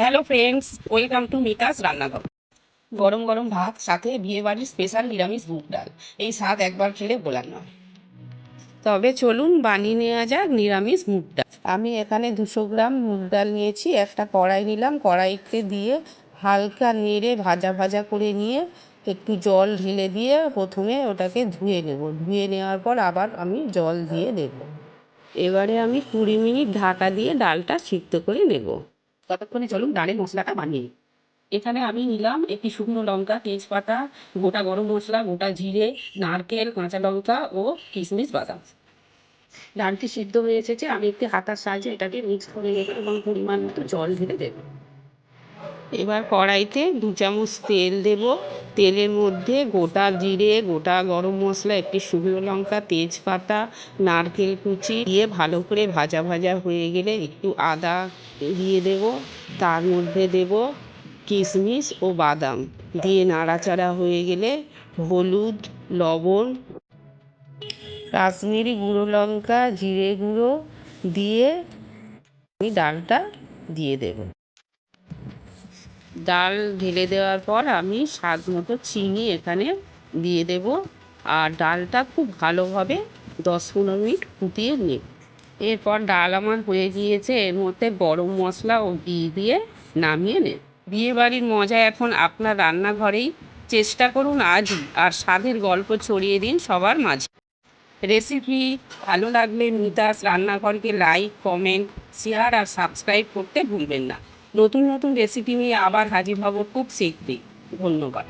Hello friends welcome to Mita's Rannaghar গরম গরম ভাত, সাথে বিয়ে বাড়ির স্পেশাল নিরামিষ মুগ ডাল। এই স্বাদ একবার খেলে বলার নয়। তবে চলুন বানিয়ে নেওয়া যাক নিরামিষ মুগ ডাল। আমি এখানে দুশো গ্রাম মুগ ডাল নিয়েছি, একটা কড়াই নিলাম। কড়াইতে দিয়ে হালকা নেড়ে ভাজা ভাজা করে নিয়ে একটু জল ঢেলে দিয়ে প্রথমে ওটাকে ধুয়ে নেব। ধুয়ে নেওয়ার পর আবার আমি জল দিয়ে দেব। এবারে আমি কুড়ি মিনিট ঢাকা দিয়ে ডালটা সিদ্ধ করে নেব। ততক্ষণে চলুন ডালের মশলাটা বানিয়ে এখানে আমি নিলাম একটি শুকনো লঙ্কা, তেজপাতা, গোটা গরম মশলা, গোটা জিরে, নারকেল, কাঁচা লঙ্কা ও কিশমিশ বাদাম। ডালটি সিদ্ধ হয়ে এসেছে। আমি একটি হাতার সাহায্যে এটাকে মিক্স করে নেব এবং পরিমাণ মতো জল ঢেলে দেব। এবার কড়াইতে দু চামচ তেল দেব। তেলের মধ্যে গোটা জিরে, গোটা গরম মশলা, একটি শুকনো লঙ্কা, তেজপাতা, নারকেল কুচি দিয়ে ভালো করে ভাজা ভাজা হয়ে গেলে একটু আদা দিয়ে দেব। তার মধ্যে দেব কিশমিশ ও বাদাম। দিয়ে নাড়াচাড়া হয়ে গেলে হলুদ, লবণ, কাশ্মীরি গুঁড়ো লঙ্কা, জিরে গুঁড়ো দিয়ে আমি ডালটা দিয়ে দেব। ডাল ঢেলে দেওয়ার পর আমি স্বাদ মতো চিনি এখানে দিয়ে দেব। আর ডালটা খুব ভালোভাবে দশ পনেরো মিনিট ফুটিয়ে নেব এরপর ডাল আমার হয়ে গিয়েছে, এর মধ্যে গরম মশলা ও ঘি দিয়ে নামিয়ে নেব বিয়েবাড়ির মজা এখন আপনার রান্নাঘরেই। চেষ্টা করুন আজই আর স্বাদের গল্প ছড়িয়ে দিন সবার মাঝে। রেসিপি ভালো লাগলে মিতাস রান্নাঘরকে লাইক, কমেন্ট, শেয়ার আর সাবস্ক্রাইব করতে ভুলবেন না। নতুন নতুন রেসিপি নিয়ে আবার হাজির হব। খুব শীঘ্রই। ধন্যবাদ।